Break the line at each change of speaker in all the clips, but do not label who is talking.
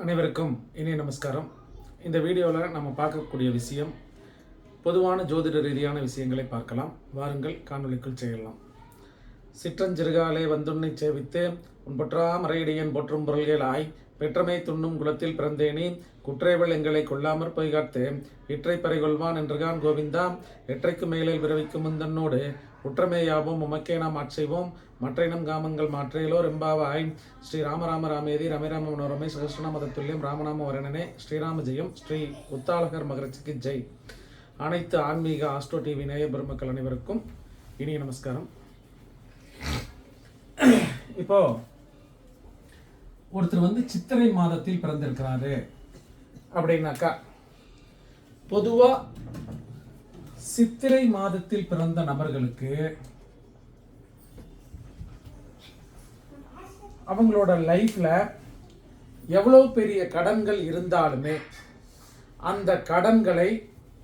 அனைவருக்கும் இனிய நமஸ்காரம். இந்த வீடியோவில் நம்ம பார்க்கக்கூடிய விஷயம் பொதுவான ஜோதிட ரீதியான விஷயங்களை பார்க்கலாம். வாருங்கள் காணொளிக்குள் செய்யலாம் சிற்றஞ்சிறுகாலே வந்துன்னை சேவித்து உன்பற்றா மறையடியன் போற்றும் பொருள்கள் ஆய் பெற்றமை துண்ணும் குலத்தில் பிறந்தேனே குற்றேவள் எங்களை கொல்லாமற் பொய்காத்து இற்றை பறைகொள்வான் என்றுகான் கோவிந்தா எற்றைக்கு மேலே விரவிக்கும் முந்தன்னோடு குற்றமேயாவும் உமக்கே நாம் ஆட்சைவோம் மற்றினம் காமங்கள் மாற்றையிலோ ரெம்பாவாய் ஸ்ரீ ராமராம ராமேதி ரமேராம மனோரமே சகஸ்ரநாம துல்லியம் ராமநாம வரணனே ஸ்ரீராம ஜெயம் ஸ்ரீ உத்தாலகர் மகரட்சிக்கு ஜெய். அனைத்து ஆன்மீக ஆஸ்ட்ரோ டிவி நேய பெருமக்கள் அனைவருக்கும் இனிய நமஸ்காரம். இப்போ ஒருத்தர் வந்து சித்திரை மாதத்தில் பிறந்திருக்கிறாரு அப்படின்னாக்கா பொதுவாக சித்திரை மாதத்தில் பிறந்த நபர்களுக்கு அவங்களோட லைஃப்பில் எவ்வளோ பெரிய கடன்கள் இருந்தாலுமே அந்த கடன்களை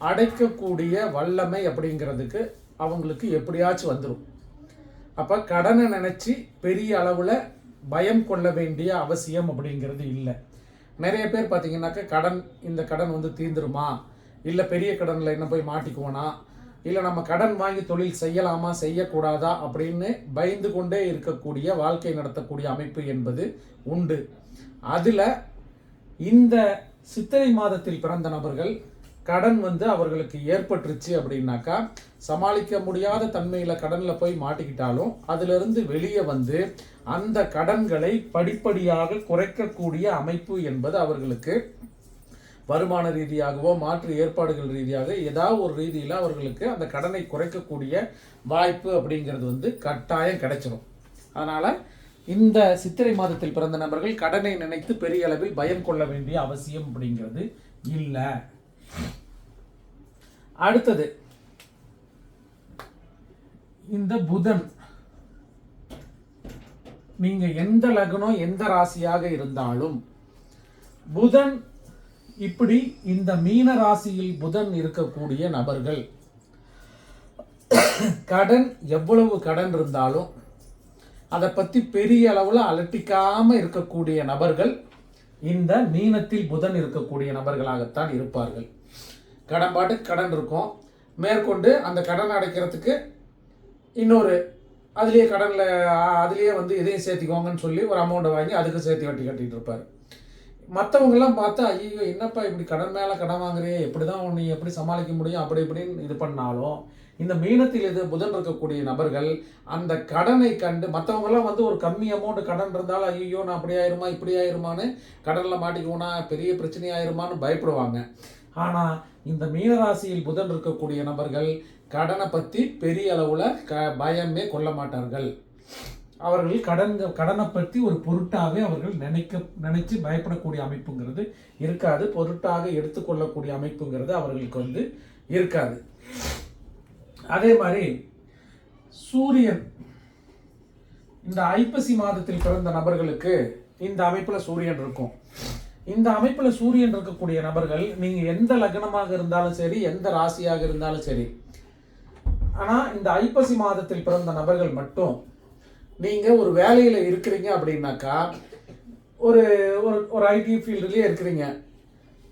அடைக்கக்கூடிய வல்லமை அப்படிங்கிறதுக்கு அவங்களுக்கு எப்படியாச்சும் வந்துடும் அப்போ கடனை நினச்சி பெரிய அளவில் பயம் கொள்ள வேண்டிய அவசியம் அப்படிங்கிறது இல்லை. நிறைய பேர் பார்த்தீங்கன்னாக்கா கடன் இந்த கடன் வந்து தீர்ந்துருமா? இல்லை பெரிய கடனில் என்ன போய் மாட்டிக்குவோனா? இல்லை நம்ம கடன் வாங்கி தொழில் செய்யலாமா செய்யக்கூடாதா அப்படின்னு பயந்து கொண்டே இருக்கக்கூடிய வாழ்க்கை நடத்தக்கூடிய அமைப்பு என்பது உண்டு. அதில் இந்த சித்திரை மாதத்தில் பிறந்த நபர்கள் கடன் வந்து அவர்களுக்கு ஏற்பட்டுருச்சு அப்படின்னாக்கா சமாளிக்க முடியாத தன்மையில் கடனில் போய் மாட்டிக்கிட்டாலும் அதிலிருந்து வெளியே வந்து அந்த கடன்களை படிப்படியாக குறைக்கக்கூடிய அமைப்பு என்பது அவர்களுக்கு வருமான ரீதியாகவோ மாற்று ஏற்பாடுகள் ரீதியாக ஏதாவது ஒரு ரீதியில் அவர்களுக்கு அந்த கடனை குறைக்கக்கூடிய வாய்ப்பு அப்படிங்கிறது வந்து கட்டாயம் கிடைச்சிடும் அதனால் இந்த சித்திரை மாதத்தில் பிறந்த நபர்கள் கடனை நினைத்து பெரிய அளவில் பயம் கொள்ள வேண்டிய அவசியம் அப்படிங்கிறது இல்லை. அடுத்தது இந்த புதன் நீங்க எந்த லக்னம் எந்த ராசியாக இருந்தாலும் புதன் இப்படி இந்த மீன ராசியில் புதன் இருக்கக்கூடிய நபர்கள் கடன் எவ்வளவு கடன் இருந்தாலும் அதை பற்றி பெரிய அளவில் அலட்டிக்காம இருக்கக்கூடிய நபர்கள் இந்த மீனத்தில் புதன் இருக்கக்கூடிய நபர்களாகத்தான் இருப்பார்கள். கடன் பாட்டுக்கு கடன் இருக்கும். மேற்கொண்டு அந்த கடன் அடைக்கிறதுக்கு இன்னொரு அதுலேயே கடனில் அதுலேயே வந்து இதையும் சேர்த்திக்கோங்கன்னு சொல்லி ஒரு அமௌண்ட்டை வாங்கி அதுக்கு சேர்த்து வட்டி கட்டிகிட்டு இருப்பார். மற்றவங்கெல்லாம் பார்த்தா ஐயோ என்னப்பா இப்படி கடன் மேலே கடன் வாங்குறியே எப்படி தான் நீ எப்படி சமாளிக்க முடியும்? அப்படி இப்படின்னு இது பண்ணாலும் இந்த மீனத்தில் இது புதன் இருக்கக்கூடிய நபர்கள் அந்த கடனை கண்டு மற்றவங்கெல்லாம் வந்து ஒரு கம்மி அமௌண்ட் கடன் இருந்தாலும் ஐயோ நான் அப்படி ஆயிருமா இப்படி ஆயிருமான்னு கடனில் மாட்டிக்குவோனா பெரிய பிரச்சனை ஆயிருமான்னு பயப்படுவாங்க. ஆனால் இந்த மீனராசியில் புதன் இருக்கக்கூடிய நபர்கள் கடனை பற்றி பெரிய அளவில் க பயமே கொள்ள மாட்டார்கள். அவர்கள் கடன் கடனை பற்றி ஒரு பொருட்டாகவே அவர்கள் நினைக்க நினைச்சு பயப்படக்கூடிய அமைப்புங்கிறது இருக்காது. பொருட்டாக எடுத்துக்கொள்ளக்கூடிய அமைப்புங்கிறது அவர்களுக்கு வந்து இருக்காது. அதே மாதிரி சூரியன் இந்த ஐப்பசி மாதத்தில் பிறந்த நபர்களுக்கு இந்த அமைப்பில் சூரியன் இருக்கும். இந்த அமைப்பில் சூரியன் இருக்கக்கூடிய நபர்கள் நீங்கள் எந்த லக்னமாக இருந்தாலும் சரி எந்த ராசியாக இருந்தாலும் சரி ஆனால் இந்த ஐப்பசி மாதத்தில் பிறந்த நபர்கள் மட்டும் நீங்கள் ஒரு வேலையில் இருக்கிறீங்க அப்படின்னாக்கா ஒரு ஒரு ஒரு ஐடி ஃபீல்டுலேயே இருக்கிறீங்க.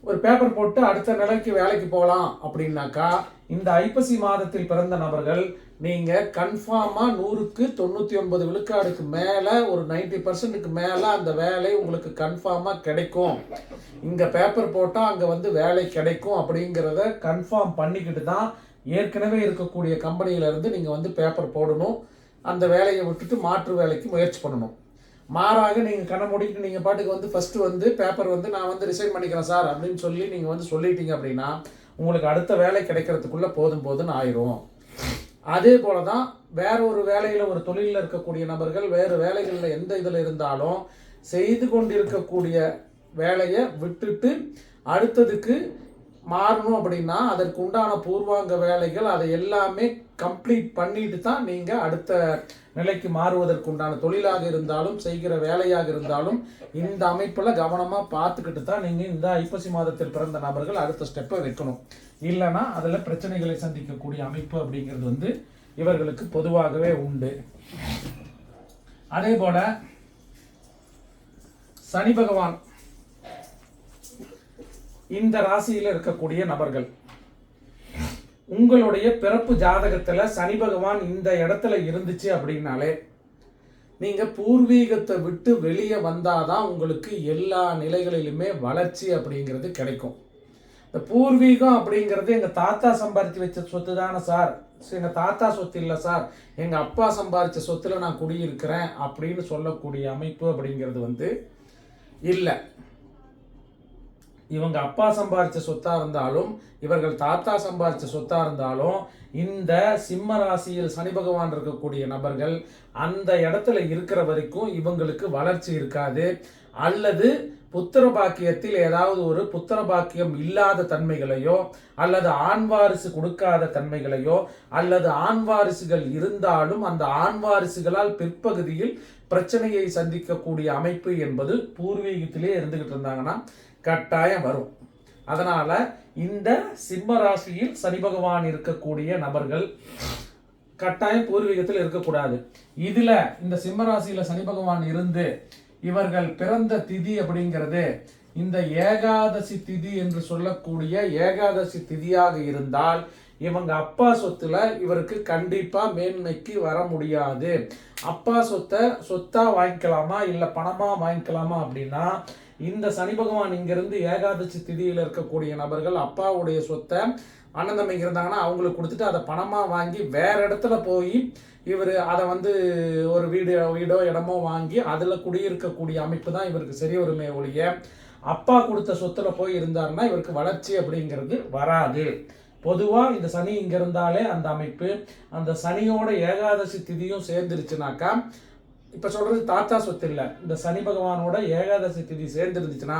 ஒரு பேப்பர் போட்டு அடுத்த நிலைக்கு வேலைக்கு போகலாம் அப்படின்னாக்கா இந்த ஐப்பசி மாதத்தில் பிறந்த நபர்கள் நீங்கள் கன்ஃபார்மாக நூறுக்கு தொண்ணூற்றி ஒன்பது விழுக்காடுக்கு மேலே ஒரு நைன்டி பர்சன்ட்டுக்கு மேலே அந்த வேலை உங்களுக்கு கன்ஃபார்மாக கிடைக்கும். இங்கே பேப்பர் போட்டால் அங்கே வந்து வேலை கிடைக்கும் அப்படிங்கிறத கன்ஃபார்ம் பண்ணிக்கிட்டு தான் ஏற்கனவே இருக்கக்கூடிய கம்பெனியிலேருந்து நீங்கள் வந்து பேப்பர் போடணும். அந்த வேலையை விட்டுட்டு மாற்று வேலைக்கு முயற்சி பண்ணணும். மாறாக நீங்கள் கண்ணை மூடிட்டு நீங்கள் பாட்டுக்கு வந்து ஃபஸ்ட்டு வந்து பேப்பர் வந்து நான் வந்து ரிசைன் பண்ணிக்கிறேன் சார் அப்படின்னு சொல்லி நீங்கள் வந்து சொல்லிட்டீங்க அப்படின்னா உங்களுக்கு அடுத்த வேலை கிடைக்கிறதுக்குள்ளே போதும் போதுன்னு ஆயிரும். அதே போல தான் வேற ஒரு வேலையில் ஒரு தொழிலில் இருக்கக்கூடிய நபர்கள் வேறு வேலைகளில் எந்த இதில் இருந்தாலும் செய்து கொண்டிருக்கக்கூடிய வேலையை விட்டுட்டு அடுத்ததுக்கு மாறணும் அப்படின்னா அதற்கு உண்டான பூர்வாங்க வேலைகள் அதை எல்லாமே கம்ப்ளீட் பண்ணிட்டு தான் நீங்கள் அடுத்த நிலைக்கு மாறுவதற்கு உண்டான தொழிலாக இருந்தாலும் செய்கிற வேலையாக இருந்தாலும் இந்த அமைப்பில் கவனமாக பார்த்துக்கிட்டு தான் நீங்கள் இந்த ஐப்பசி மாதத்தில் பிறந்த நபர்கள் அடுத்த ஸ்டெப்பை வைக்கணும். இல்லைன்னா அதில் பிரச்சனைகளை சந்திக்கக்கூடிய அமைப்பு அப்படிங்கிறது வந்து இவர்களுக்கு பொதுவாகவே உண்டு. அதே போல் சனி பகவான் இந்த ராசியில் இருக்கக்கூடிய நபர்கள் உங்களுடைய பிறப்பு ஜாதகத்தில் சனி பகவான் இந்த இடத்துல இருந்துச்சு அப்படின்னாலே நீங்கள் பூர்வீகத்தை விட்டு வெளியே வந்தாதான் உங்களுக்கு எல்லா நிலைகளிலுமே வளர்ச்சி அப்படிங்கிறது கிடைக்கும். இந்த பூர்வீகம் அப்படிங்கிறது எங்கள் தாத்தா சம்பாதிச்சு வச்ச சொத்து தானே சார். எங்கள் தாத்தா சொத்து இல்லை சார். எங்கள் அப்பா சம்பாதிச்ச சொத்தில் நான் குடியிருக்கிறேன் அப்படின்னு சொல்லக்கூடிய அமைப்பு அப்படிங்கிறது வந்து இல்லை. இவங்க அப்பா சம்பாதிச்ச சொத்தாக இருந்தாலும் இவர்கள் தாத்தா சம்பாதிச்ச சொத்தாக இருந்தாலும் இந்த சிம்ம ராசியில் சனி பகவான் இருக்கக்கூடிய நபர்கள் அந்த இடத்துல இருக்கிற வரைக்கும் இவங்களுக்கு வளர்ச்சி இருக்காது. அல்லது புத்திர பாக்கியத்தில் ஏதாவது ஒரு புத்திர பாக்கியம் இல்லாத தன்மைகளையோ அல்லது ஆண் வாரிசு கொடுக்காத தன்மைகளையோ அல்லது ஆண் வாரிசுகள் இருந்தாலும் அந்த ஆண் வாரிசுகளால் பிற்பகுதியில் பிரச்சனையை சந்திக்கக்கூடிய அமைப்பு என்பது பூர்வீகத்திலே இருந்துகிட்டு இருந்தாங்கன்னா கட்டாயம் வரும். அதனால இந்த சிம்ம ராசியில் சனி பகவான் இருக்கக்கூடிய நபர்கள் கட்டாயம் பூர்வீகத்தில் இருக்கக்கூடாது. இதுல இந்த சிம்ம ராசியில சனி பகவான் இருந்து இவர்கள் பிறந்த திதி அப்படிங்கிறது இந்த ஏகாதசி திதி என்று சொல்லக்கூடிய ஏகாதசி திதியாக இருந்தால் இவங்க அப்பா சொத்துல இவருக்கு கண்டிப்பா மேன்மைக்கு வர முடியாது. அப்பா சொத்தை சொத்தா வாங்கிக்கலாமா? இல்ல பணமா வாங்கிக்கலாமா அப்படின்னா இந்த சனி பகவான் இங்கிருந்து ஏகாதசி திதியில் இருக்கக்கூடிய நபர்கள் அப்பாவுடைய சொத்தை அண்ணன் தம்பிங்க இருந்தாங்கன்னா அவங்களுக்கு கொடுத்துட்டு அதை பணமாக வாங்கி வேற இடத்துல போய் இவர் அதை வந்து ஒரு வீடு வீடோ இடமோ வாங்கி அதில் குடியிருக்கக்கூடிய அமைப்பு தான் இவருக்கு சரி வருமே ஒழிய அப்பா கொடுத்த சொத்துல போய் இருந்தாருன்னா இவருக்கு வளர்ச்சி அப்படிங்கிறது வராது. பொதுவாக இந்த சனி இங்கே இருந்தாலே அந்த அமைப்பு அந்த சனியோட ஏகாதசி திதியும் சேர்ந்துருச்சுனாக்கா இப்போ சொல்கிறது தாத்தா சொத்து இல்லை இந்த சனி பகவானோட ஏகாதசி திதி சேர்ந்துருந்துச்சுன்னா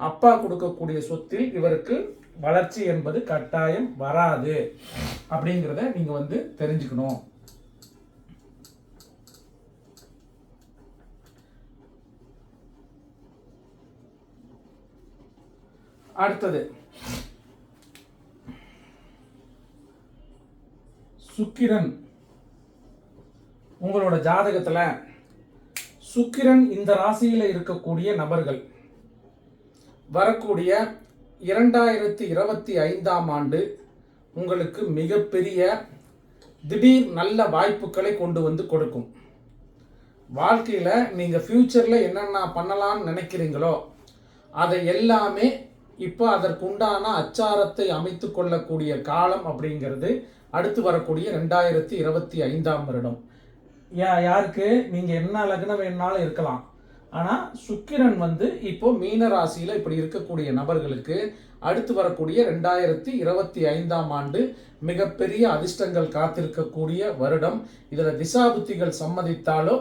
அப்பா கொடுக்கக்கூடிய சொத்தில் இவருக்கு வளர்ச்சி என்பது கட்டாயம் வராது அப்படிங்கிறத நீங்க வந்து தெரிஞ்சுக்கணும். அடுத்தது சுக்கிரன். உங்களோட ஜாதகத்துல சுக்கிரன் இந்த ராசியில இருக்கக்கூடிய நபர்கள் வரக்கூடிய இரண்டாயிரத்தி இருபத்தி ஐந்தாம் ஆண்டு உங்களுக்கு மிகப்பெரிய திடீர் நல்ல வாய்ப்புகளை கொண்டு வந்து கொடுக்கும். வாழ்க்கையில் நீங்கள் ஃப்யூச்சரில் என்னென்ன பண்ணலான்னு நினைக்கிறீங்களோ அதை எல்லாமே இப்போ அதற்குண்டான அச்சாரத்தை அமைத்து கொள்ளக்கூடிய காலம் அப்படிங்கிறது அடுத்து வரக்கூடிய ரெண்டாயிரத்தி இருபத்தி ஐந்தாம் வருடம். யா யாருக்கு? நீங்கள் என்ன லக்னம் வேணாலும் இருக்கலாம். ஆனால் சுக்கிரன் வந்து இப்போ மீன ராசியில் இப்படி இருக்கக்கூடிய நபர்களுக்கு அடுத்து வரக்கூடிய ரெண்டாயிரத்தி இருபத்தி ஐந்தாம் ஆண்டு மிகப்பெரிய அதிர்ஷ்டங்கள் காத்திருக்கக்கூடிய வருடம். இதில் திசாபுத்திகள் சம்மதித்தாலோ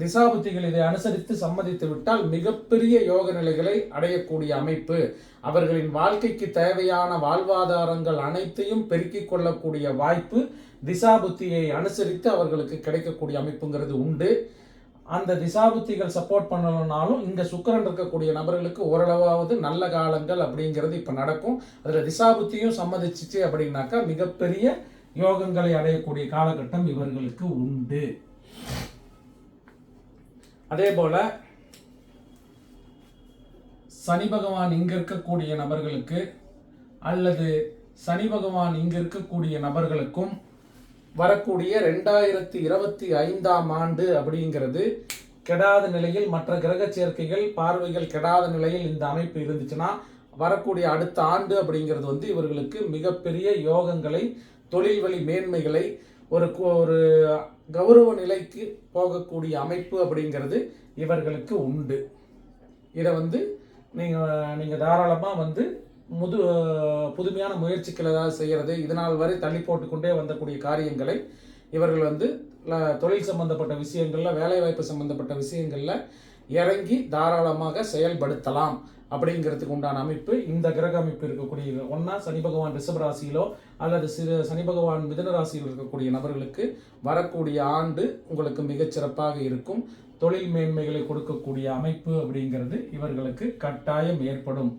திசாபுத்திகள் இதை அனுசரித்து சம்மதித்து விட்டால் மிகப்பெரிய யோக நிலைகளை அடையக்கூடிய அமைப்பு. அவர்களின் வாழ்க்கைக்கு தேவையான வாழ்வாதாரங்கள் அனைத்தையும் பெருக்கிக் கொள்ளக்கூடிய வாய்ப்பு திசாபுத்தியை அனுசரித்து அவர்களுக்கு கிடைக்கக்கூடிய அமைப்புங்கிறது உண்டு. அந்த திசாபுத்திகள் சப்போர்ட் பண்ணணும்னாலும் இங்கே சுக்கிரன் இருக்கக்கூடிய நபர்களுக்கு ஓரளவாவது நல்ல காலங்கள் அப்படிங்கிறது இப்போ நடக்கும். அதில் திசாபுத்தியும் சம்மதிச்சிச்சு அப்படின்னாக்கா மிகப்பெரிய யோகங்களை அடையக்கூடிய காலகட்டம் இவர்களுக்கு உண்டு. அதே போல சனி பகவான் இங்க இருக்கக்கூடிய நபர்களுக்கு அல்லது சனி பகவான் இங்க இருக்கக்கூடிய நபர்களுக்கும் வரக்கூடிய ரெண்டாயிரத்தி இருபத்தி ஐந்தாம் ஆண்டு அப்படிங்கிறது கெடாத நிலையில் மற்ற கிரக சேர்க்கைகள் பார்வைகள் கெடாத நிலையில் இந்த அமைப்பு இருந்துச்சுன்னா வரக்கூடிய அடுத்த ஆண்டு அப்படிங்கிறது வந்து இவர்களுக்கு மிகப்பெரிய யோகங்களை தொழில் வழி மேன்மைகளை ஒரு ஒரு கௌரவ நிலைக்கு போகக்கூடிய அமைப்பு அப்படிங்கிறது இவர்களுக்கு உண்டு. இதை வந்து நீங்கள் நீங்கள் தாராளமாக வந்து முது புதுமையான முயற்சிகள் ஏதாவது செய்கிறது இதனால் வரை தள்ளி போட்டுக்கொண்டே வந்தக்கூடிய காரியங்களை இவர்கள் வந்து தொழில் சம்பந்தப்பட்ட விஷயங்களில் வேலைவாய்ப்பு சம்பந்தப்பட்ட விஷயங்களில் இறங்கி தாராளமாக செயல்படுத்தலாம் அப்படிங்கிறதுக்கு உண்டான அமைப்பு இந்த கிரக அமைப்பு இருக்கக்கூடிய ஒன்றா சனி பகவான் ரிஷப ராசியிலோ அல்லது சிறு சனி பகவான் மிதுன ராசியில் இருக்கக்கூடிய நபர்களுக்கு வரக்கூடிய ஆண்டு உங்களுக்கு மிகச்சிறப்பாக இருக்கும். தொழில் மேன்மைகளை கொடுக்கக்கூடிய அமைப்பு அப்படிங்கிறது இவர்களுக்கு கட்டாயம் ஏற்படும்.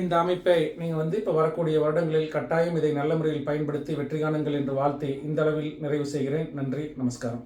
இந்த அமைப்பை நீங்கள் வந்து இப்போ வரக்கூடிய வருடங்களில் கட்டாயம் இதை நல்ல முறையில் பயன்படுத்தி வெற்றி காணுங்கள் என்று வாழ்த்தி இந்த அளவில் நிறைவு செய்கிறேன். நன்றி நமஸ்காரம்.